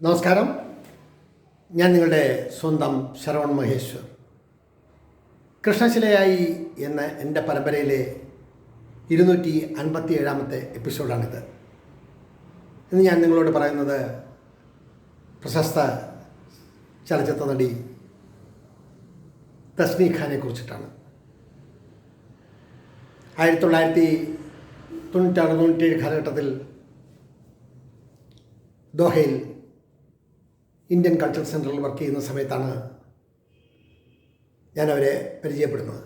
നമസ്കാരം. ഞാൻ നിങ്ങളുടെ സ്വന്തം ശരവൺ മഹേശ്വർ. കൃഷ്ണശിലയായി എന്ന എന്റെ പരമ്പരയിലെ ഇരുന്നൂറ്റി അൻപത്തി ഏഴാമത്തെ എപ്പിസോഡാണിത്. ഇന്ന് ഞാൻ നിങ്ങളോട് പറയുന്നത് പ്രശസ്ത ചലച്ചിത്ര നടി തസ്നി ഖാനെ കുറിച്ചിട്ടാണ്. ആയിരത്തി തൊള്ളായിരത്തി തൊണ്ണൂറ്റാറ് തൊണ്ണൂറ്റേഴ് കാലഘട്ടത്തിൽ ദോഹയിൽ ഇന്ത്യൻ കൾച്ചർ സെന്ററിൽ വർക്ക് ചെയ്യുന്ന സമയത്താണ് ഞാൻ അവരെ പരിചയപ്പെടുന്നത്.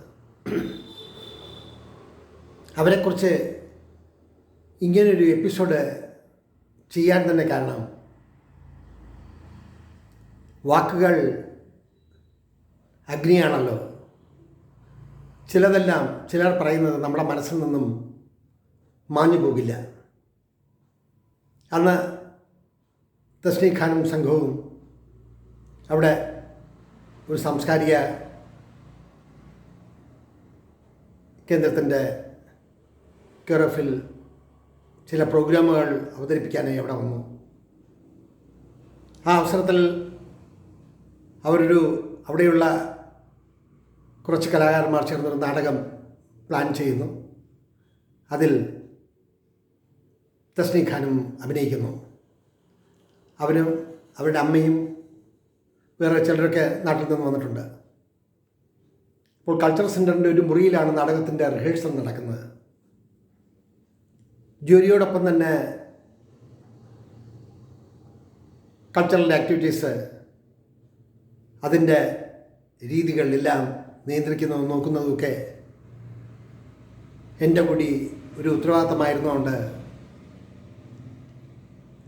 അവരെക്കുറിച്ച് ഇങ്ങനൊരു എപ്പിസോഡ് ചെയ്യാൻ തന്നെ കാരണം വാക്കുകൾ അഗ്നിയാണല്ലോ. ചിലതെല്ലാം ചിലർ പറയുന്നത് നമ്മുടെ മനസ്സിൽ നിന്നും മാഞ്ഞു പോകില്ല. അന്ന് തസ്നീഖാനും സംഘവും അവിടെ ഒരു സാംസ്കാരിക കേന്ദ്രത്തിന്റെ കെറഫിൽ ചില പ്രോഗ്രാമുകൾ അവതരിപ്പിക്കാനായി അവിടെ വന്നു. ആ അവസരത്തിൽ അവരൊരു അവിടെയുള്ള കുറച്ച് കലാകാരന്മാർ ചേർന്നൊരു നാടകം പ്ലാൻ ചെയ്യുന്നു. അതിൽ തസ്നി ഖാനും അഭിനയിക്കുന്നു. അവനും അവരുടെ അമ്മയും വേറെ ചിലരൊക്കെ നാട്ടിൽ നിന്ന് വന്നിട്ടുണ്ട്. ഇപ്പോൾ കൾച്ചർ സെന്ററിന്റെ ഒരു മുറിയിലാണ് നാടകത്തിന്റെ റിഹേഴ്സൽ നടക്കുന്നത്. ജോലിയോടൊപ്പം തന്നെ കൾച്ചറൽ ആക്ടിവിറ്റീസ് അതിന്റെ രീതികളിലെല്ലാം നിയന്ത്രിക്കുന്നതും നോക്കുന്നതുമൊക്കെ എന്റെ കൂടി ഒരു ഉത്തരവാദിത്തമായിരുന്നുകൊണ്ട്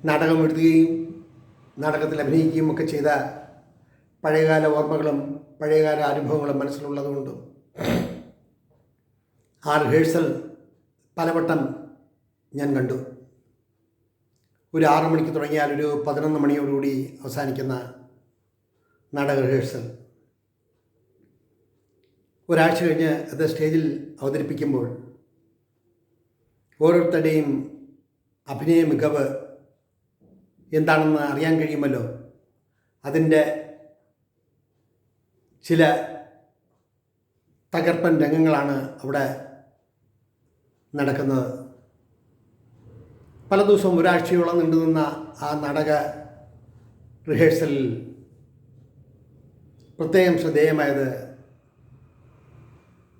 നാടകം എഴുതുകയും നാടകത്തിൽ അഭിനയിക്കുകയും ഒക്കെ ചെയ്ത പഴയകാല ഓർമ്മകളും പഴയകാല അനുഭവങ്ങളും മനസ്സിലുള്ളതുകൊണ്ട് ആ റിഹേഴ്സൽ പലവട്ടം ഞാൻ കണ്ടു. ഒരു ആറു മണിക്ക് തുടങ്ങിയാൽ ഒരു പതിനൊന്ന് മണിയോടുകൂടി അവസാനിക്കുന്ന നാടക റിഹേഴ്സൽ ഒരാഴ്ച കഴിഞ്ഞ് അത് സ്റ്റേജിൽ അവതരിപ്പിക്കുമ്പോൾ ഓരോരുത്തരുടെയും അഭിനയ മികവ് എന്താണെന്ന് അറിയാൻ കഴിയുമല്ലോ? അതിന്റെ ചില തകർപ്പൻ രംഗങ്ങളാണ് അവിടെ നടക്കുന്നത്. പല ദിവസവും ഒരാഴ്ചയോളം നീണ്ടുനിന്ന ആ നാടക റിഹേഴ്സലിൽ പ്രത്യേകം ശ്രദ്ധേയമായത്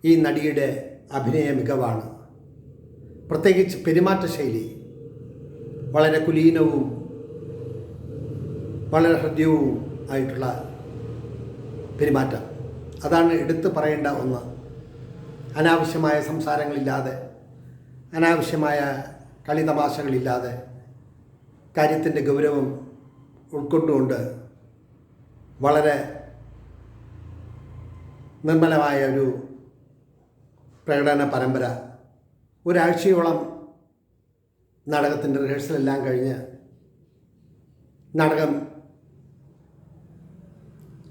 ഈ നടിയുടെ അഭിനയ മികവാണ്. പ്രത്യേകിച്ച് പെരുമാറ്റ ശൈലി വളരെ കുലീനവും വളരെ ഹൃദ്യവും ആയിട്ടുള്ള പെരുമാറ്റം. അതാണ് എടുത്തു പറയേണ്ട ഒന്ന്. അനാവശ്യമായ സംസാരങ്ങളില്ലാതെ അനാവശ്യമായ കളി തമാശകളില്ലാതെ കാര്യത്തിന്റെ ഗൗരവം ഉൾക്കൊണ്ടുകൊണ്ട് വളരെ നിർമ്മലമായ ഒരു പ്രകടന പരമ്പര ഒരാഴ്ചയോളം നാടകത്തിന്റെ റിഹേഴ്സലെല്ലാം കഴിഞ്ഞ് നാടകം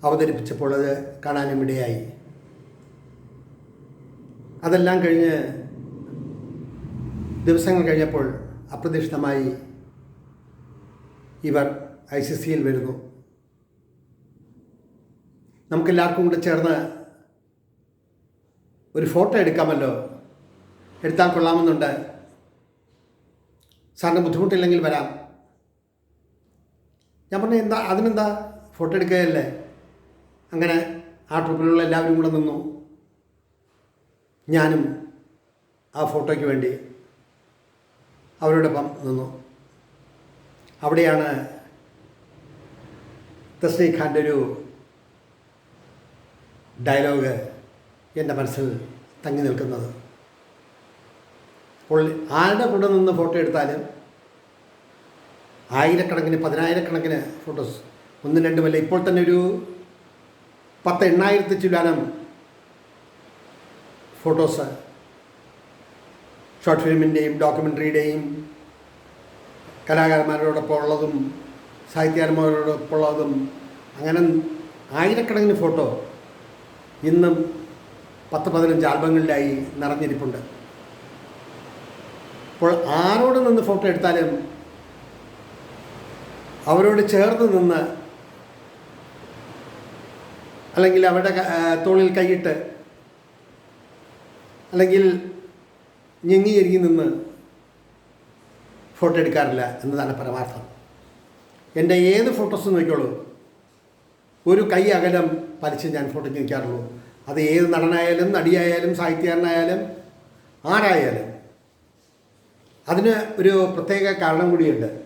അവതരിപ്പിച്ചപ്പോൾ അത് കാണാനും ഇടയായി. അതെല്ലാം കഴിഞ്ഞ് ദിവസങ്ങൾ കഴിഞ്ഞപ്പോൾ അപ്രതീക്ഷിതമായി ഇവർ ഐ സി സിയിൽ വരുന്നു. നമുക്കെല്ലാവർക്കും കൂടെ ചേർന്ന് ഒരു ഫോട്ടോ എടുക്കാമല്ലോ? എടുത്താൽ കൊള്ളാമെന്നുണ്ട്. സാറിന് ബുദ്ധിമുട്ടില്ലെങ്കിൽ വരാം. ഞാൻ പറഞ്ഞു എന്താ? അതിനെന്താ? ഫോട്ടോ എടുക്കുകയല്ലേ? അങ്ങനെ ആ ട്രിപ്പിലുള്ള എല്ലാവരും കൂടെ നിന്നു. ഞാനും ആ ഫോട്ടോയ്ക്ക് വേണ്ടി അവരോടൊപ്പം നിന്നു. അവിടെയാണ് തസ്ലീ ഖാന്റെ ഒരു ഡയലോഗ് എന്റെ മനസ്സിൽ തങ്ങി നിൽക്കുന്നത്. അപ്പോൾ ആരുടെ കൂടെ നിന്ന് ഫോട്ടോ എടുത്താലും ആയിരക്കണക്കിന് പതിനായിരക്കണക്കിന് ഫോട്ടോസ് ഒന്നും രണ്ടുമല്ല ഇപ്പോൾ തന്നെ ഒരു പത്ത് എണ്ണായിരത്തി ചില്ലാനം ഫോട്ടോസ് ഷോർട്ട് ഫിലിമിന്റെയും ഡോക്യുമെന്ററിയുടെയും കലാകാരന്മാരോടൊപ്പം ഉള്ളതും സാഹിത്യകാരന്മാരോടൊപ്പം ഉള്ളതും അങ്ങനെ ആയിരക്കണക്കിന് ഫോട്ടോ ഇന്നും പത്ത് പതിനഞ്ച് ആൽബങ്ങളിലായി നിറഞ്ഞിരിപ്പുണ്ട്. അപ്പോൾ ആരോട് നിന്ന് ഫോട്ടോ എടുത്താലും അവരോട് ചേർന്ന് നിന്ന് അല്ലെങ്കിൽ അവരുടെ തോളിൽ കൈയിട്ട് അല്ലെങ്കിൽ ഞെങ്ങിയരികി നിന്ന് ഫോട്ടോ എടുക്കാറില്ല എന്നതാണ് പരമാർത്ഥം. എന്റെ ഏത് ഫോട്ടോസ് നോക്കിക്കോളൂ. ഒരു കൈ അകലം പലിച്ച് ഞാൻ ഫോട്ടോ നിൽക്കാറുള്ളൂ അത് ഏത് നടനായാലും നടിയായാലും സാഹിത്യകാരനായാലും ആരായാലും. അതിന് ഒരു പ്രത്യേക കാരണം കൂടിയുണ്ട്.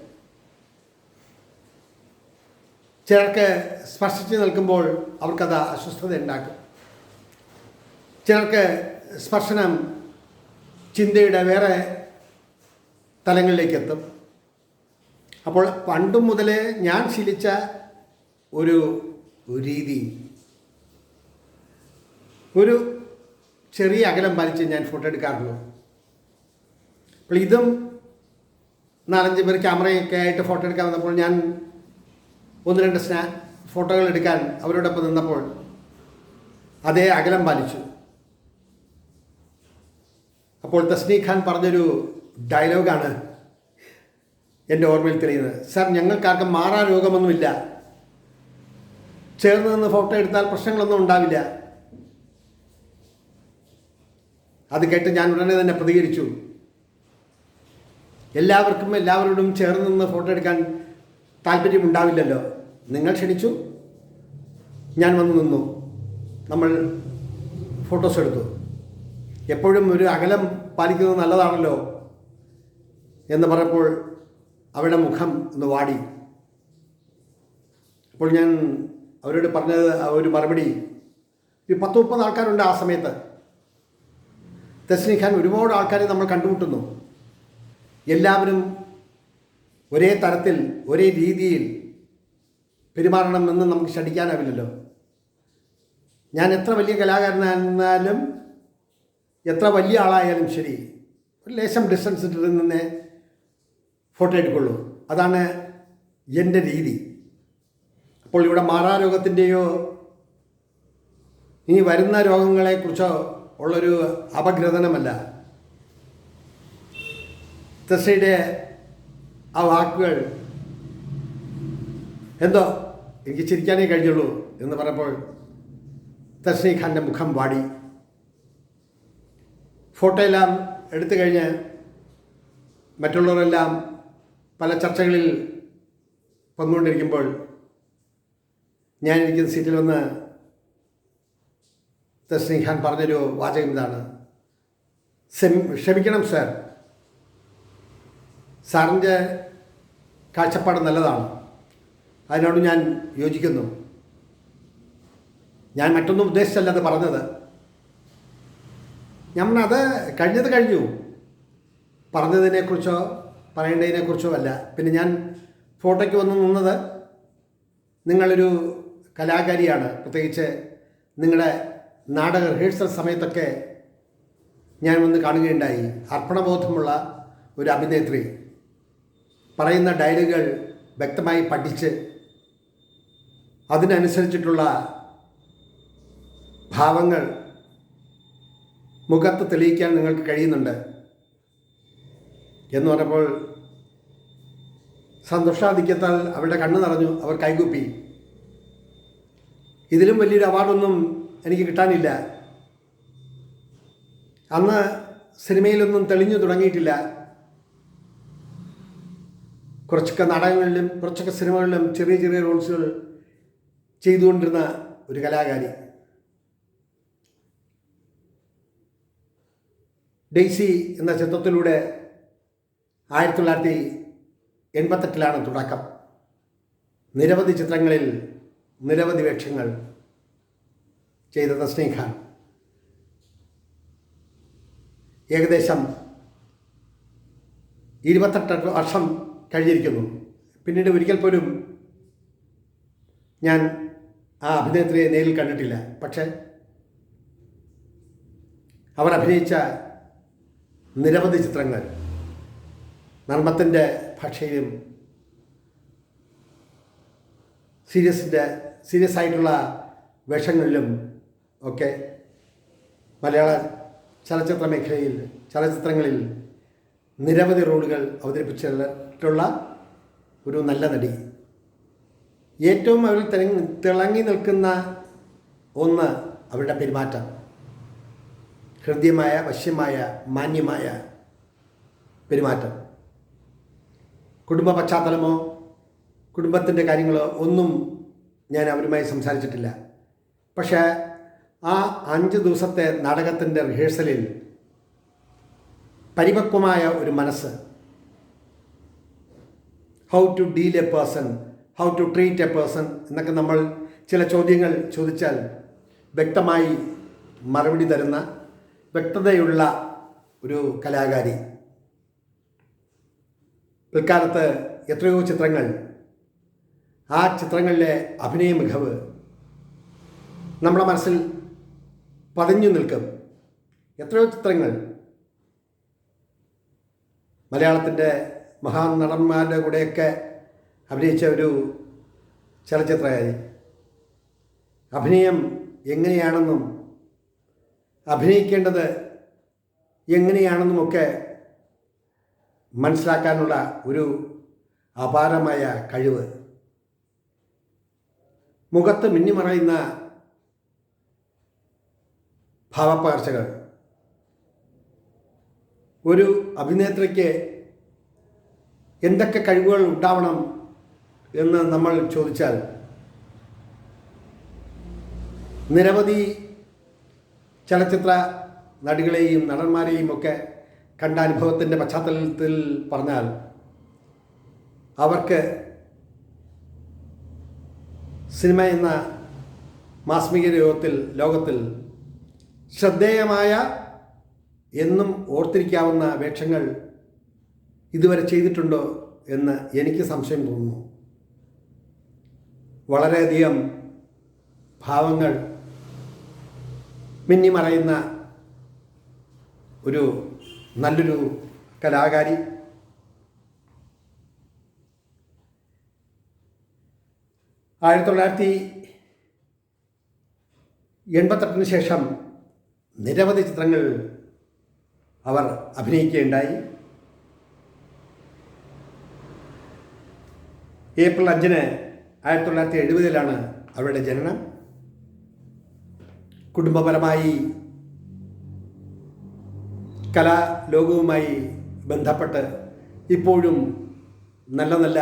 ചിലർക്ക് സ്പർശിച്ച് നിൽക്കുമ്പോൾ അവർക്കത് അസ്വസ്ഥത ഉണ്ടാക്കും ചിലർക്ക് സ്പർശനം ചിന്തയുടെ വേറെ തലങ്ങളിലേക്ക് എത്തും അപ്പോൾ പണ്ടും മുതലേ ഞാൻ ശീലിച്ച ഒരു രീതി ഒരു ചെറിയ അകലം പാലിച്ച് ഞാൻ ഫോട്ടോ എടുക്കാറുള്ളൂ അപ്പോൾ ഇതും നാലഞ്ച് പേർ ക്യാമറയൊക്കെ ആയിട്ട് ഫോട്ടോ എടുക്കാൻ വന്നപ്പോൾ ഞാൻ ഒന്ന് രണ്ട് സ്നാ ഫോട്ടോകൾ എടുക്കാൻ അവരോടൊപ്പം നിന്നപ്പോൾ അതേ അകലം പാലിച്ചു. അപ്പോൾ തസ്നി ഖാൻ പറഞ്ഞൊരു ഡയലോഗാണ് എന്റെ ഓർമ്മയിൽ തെളിയുന്നത്. സാർ ഞങ്ങൾക്കാർക്കും മാറാ രോഗമൊന്നുമില്ല. ചേർന്ന് നിന്ന് ഫോട്ടോ എടുത്താൽ പ്രശ്നങ്ങളൊന്നും ഉണ്ടാവില്ല. അത് കേട്ട് ഞാൻ ഉടനെ തന്നെ പ്രതികരിച്ചു. എല്ലാവർക്കും എല്ലാവരോടും ചേർന്ന് നിന്ന് ഫോട്ടോ എടുക്കാൻ താല്പര്യമുണ്ടാവില്ലല്ലോ. നിങ്ങൾ ക്ഷണിച്ചു. ഞാൻ വന്നു നിന്നു. നമ്മൾ ഫോട്ടോസ് എടുത്തു. എപ്പോഴും ഒരു അകലം പാലിക്കുന്നത് നല്ലതാണല്ലോ എന്ന് പറഞ്ഞപ്പോൾ അവരുടെ മുഖം ഒന്ന് വാടി. അപ്പോൾ ഞാൻ അവരോട് പറഞ്ഞത് ഒരു മറുപടി. ഒരു പത്ത് മുപ്പത് ആൾക്കാരുണ്ട് ആ സമയത്ത്. തസ്നി ഖാൻ ഒരുപാട് ആൾക്കാരെ നമ്മൾ കണ്ടുമുട്ടുന്നു. എല്ലാവരും ഒരേ തരത്തിൽ ഒരേ രീതിയിൽ പെരുമാറണമെന്ന് നമുക്ക് ശഠിക്കാനാവില്ലല്ലോ. ഞാൻ എത്ര വലിയ കലാകാരനായിരുന്നാലും എത്ര വലിയ ആളായാലും ശരി ഒരു ലേശം ഡിസ്റ്റൻസ് ഇട്ടിട്ട് നിന്നേ ഫോട്ടോ എടുക്കുള്ളൂ. അതാണ് എന്റെ രീതി. അപ്പോൾ ഇവിടെ മാറാരോഗത്തിന്റെയോ ഇനി വരുന്ന രോഗങ്ങളെക്കുറിച്ചോ ഉള്ളൊരു അപഗ്രഥനമല്ല. തസയുടെ ആ വാക്കുകൾ എന്തോ എനിക്ക് ചിരിക്കാനേ കഴിഞ്ഞുള്ളൂ എന്ന് പറഞ്ഞപ്പോൾ തസ്നി ഖാന്റെ മുഖം വാടി. ഫോട്ടോ എല്ലാം എടുത്തു കഴിഞ്ഞ് മറ്റുള്ളവരെല്ലാം പല ചർച്ചകളിൽ വന്നുകൊണ്ടിരിക്കുമ്പോൾ ഞാൻ ഇരിക്കുന്ന സീറ്റിൽ വന്ന് തസ്നി ഖാൻ പറഞ്ഞൊരു വാചകം ഇതാണ്. "സെം- ക്ഷമിക്കണം സാർ. സാറിന്റെ കാഴ്ചപ്പാട് നല്ലതാണ്. അതിനോട് ഞാൻ യോജിക്കുന്നു. ഞാൻ മറ്റൊന്നും ഉദ്ദേശിച്ചല്ല അത് പറഞ്ഞത്. അത് കഴിഞ്ഞത് കഴിഞ്ഞു. പറഞ്ഞതിനെക്കുറിച്ചോ പറയേണ്ടതിനെക്കുറിച്ചോ അല്ല. പിന്നെ ഞാൻ ഫോട്ടോയ്ക്ക് വന്ന് നിന്നത് നിങ്ങളൊരു കലാകാരിയാണ്. പ്രത്യേകിച്ച് നിങ്ങളുടെ നാടക റിഹേഴ്സൽ സമയത്തൊക്കെ ഞാൻ വന്ന് കാണുകയുണ്ടായി. അർപ്പണബോധമുള്ള ഒരു അഭിനേത്രി. പറയുന്ന ഡയലുകൾ വ്യക്തമായി പഠിച്ച് അതിനനുസരിച്ചിട്ടുള്ള ഭാവങ്ങൾ മുഖത്ത് തെളിയിക്കാൻ നിങ്ങൾക്ക് കഴിയുന്നുണ്ട് എന്ന് പറഞ്ഞപ്പോൾ സന്തോഷാധിക്യത്താൽ അവരുടെ കണ്ണ് നിറഞ്ഞു അവർ കൈകൂപ്പി. ഇതിലും വലിയൊരു അവാർഡൊന്നും എനിക്ക് കിട്ടാനില്ല. അന്ന് സിനിമയിലൊന്നും തെളിഞ്ഞു തുടങ്ങിയിട്ടില്ല. കുറച്ചൊക്കെ നാടകങ്ങളിലും കുറച്ചൊക്കെ സിനിമകളിലും ചെറിയ ചെറിയ റോൾസുകൾ ചെയ്തുകൊണ്ടിരുന്ന ഒരു കലാകാരി. ഡെയ്സി എന്ന ചിത്രത്തിലൂടെ ആയിരത്തി തൊള്ളായിരത്തി എൺപത്തെട്ടിലാണ് തുടക്കം. നിരവധി ചിത്രങ്ങളിൽ നിരവധി വേഷങ്ങൾ ചെയ്ത സ്നേഹ. ഏകദേശം ഇരുപത്തെട്ട് വർഷം കഴിഞ്ഞിരിക്കുന്നു. പിന്നീട് ഒരിക്കൽ പോലും ഞാൻ ആ അഭിനേത്രിയെ നേരിൽ കണ്ടിട്ടില്ല. പക്ഷേ അവർ അഭിനയിച്ച നിരവധി ചിത്രങ്ങൾ നർമ്മത്തിന്റെ ഭാഷയിലും സീരിയസിന്റെ സീരിയസ് ആയിട്ടുള്ള വേഷങ്ങളിലും ഒക്കെ മലയാള ചലച്ചിത്ര മേഖലയിൽ ചലച്ചിത്രങ്ങളിൽ നിരവധി റോളുകൾ അവതരിപ്പിച്ചിട്ടുള്ള ഒരു നല്ല നടി. ഏറ്റവും അവരിൽ തിളങ്ങി നിൽക്കുന്ന ഒന്ന് അവരുടെ പെരുമാറ്റം. ഹൃദ്യമായ വശ്യമായ മാന്യമായ പെരുമാറ്റം. കുടുംബ പശ്ചാത്തലമോ കുടുംബത്തിന്റെ കാര്യങ്ങളോ ഒന്നും ഞാൻ അവരുമായി സംസാരിച്ചിട്ടില്ല. പക്ഷേ ആ അഞ്ച് ദിവസത്തെ നാടകത്തിന്റെ റിഹേഴ്സലിൽ പരിപക്വമായ ഒരു മനസ്സ്. How to deal a person how to treat a person എന്നൊക്കെ നമ്മൾ ചില ചോദ്യങ്ങൾ ചോദിച്ചാൽ വ്യക്തമായി മറുപടി തരുന്ന വ്യക്തതയുള്ള ഒരു കലാകാരി. പിൽക്കാലത്ത് എത്രയോ ചിത്രങ്ങൾ. ആ ചിത്രങ്ങളിലെ അഭിനയ മികവ് നമ്മുടെ മനസ്സിൽ പതിഞ്ഞു നിൽക്കും. എത്രയോ ചിത്രങ്ങൾ. മലയാളത്തിന്റെ മഹാനടന്മാരുടെ കൂടെയൊക്കെ അഭിനയിച്ച ഒരു ചലച്ചിത്രകാരി. അഭിനയം എങ്ങനെയാണെന്നും അഭിനയിക്കേണ്ടത് എങ്ങനെയാണെന്നുമൊക്കെ മനസ്സിലാക്കാനുള്ള ഒരു അപാരമായ കഴിവ്. മുഖത്ത് മിന്നിമറയുന്ന ഭാവപ്പകർച്ചകൾ. ഒരു അഭിനേത്രിക്ക് എന്തൊക്കെ കഴിവുകൾ ഉണ്ടാവണം എന്ന് നമ്മൾ ചോദിച്ചാൽ നിരവധി ചലച്ചിത്ര നടികളെയും നടന്മാരെയും ഒക്കെ കണ്ട അനുഭവത്തിന്റെ പശ്ചാത്തലത്തിൽ പറഞ്ഞാൽ അവർക്ക് സിനിമ എന്ന മാസ്മിക ലോകത്തിൽ ലോകത്തിൽ ശ്രദ്ധേയമായ എന്നും ഓർത്തിരിക്കാവുന്ന വേഷങ്ങൾ ഇതുവരെ ചെയ്തിട്ടുണ്ടോ എന്ന് എനിക്ക് സംശയം തോന്നുന്നു. വളരെയധികം ഭാവങ്ങൾ മിന്നിമറയുന്ന ഒരു നല്ലൊരു കലാകാരി. ആയിരത്തി തൊള്ളായിരത്തി എൺപത്തെട്ടിന് ശേഷം നിരവധി ചിത്രങ്ങൾ അവർ അഭിനയിക്കുകയുണ്ടായി. ഏപ്രിൽ അഞ്ചിന് ആയിരത്തി തൊള്ളായിരത്തി എഴുപതിലാണ് അവരുടെ ജനനം. കുടുംബപരമായി കലാലോകവുമായി ബന്ധപ്പെട്ട് ഇപ്പോഴും നല്ല നല്ല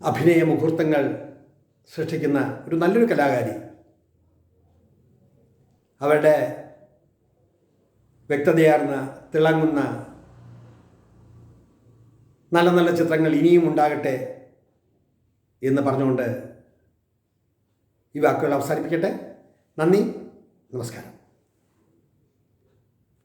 അഭിനയ മുഹൂർത്തങ്ങൾ സൃഷ്ടിക്കുന്ന ഒരു നല്ലൊരു കലാകാരി. അവരുടെ വ്യക്തതയാർന്ന തിളങ്ങുന്ന നല്ല നല്ല ചിത്രങ്ങൾ ഇനിയും ഉണ്ടാകട്ടെ എന്ന് പറഞ്ഞുകൊണ്ട് ഈ വാക്കുകൾ അവസാനിപ്പിക്കട്ടെ. നന്ദി. നമസ്കാരം.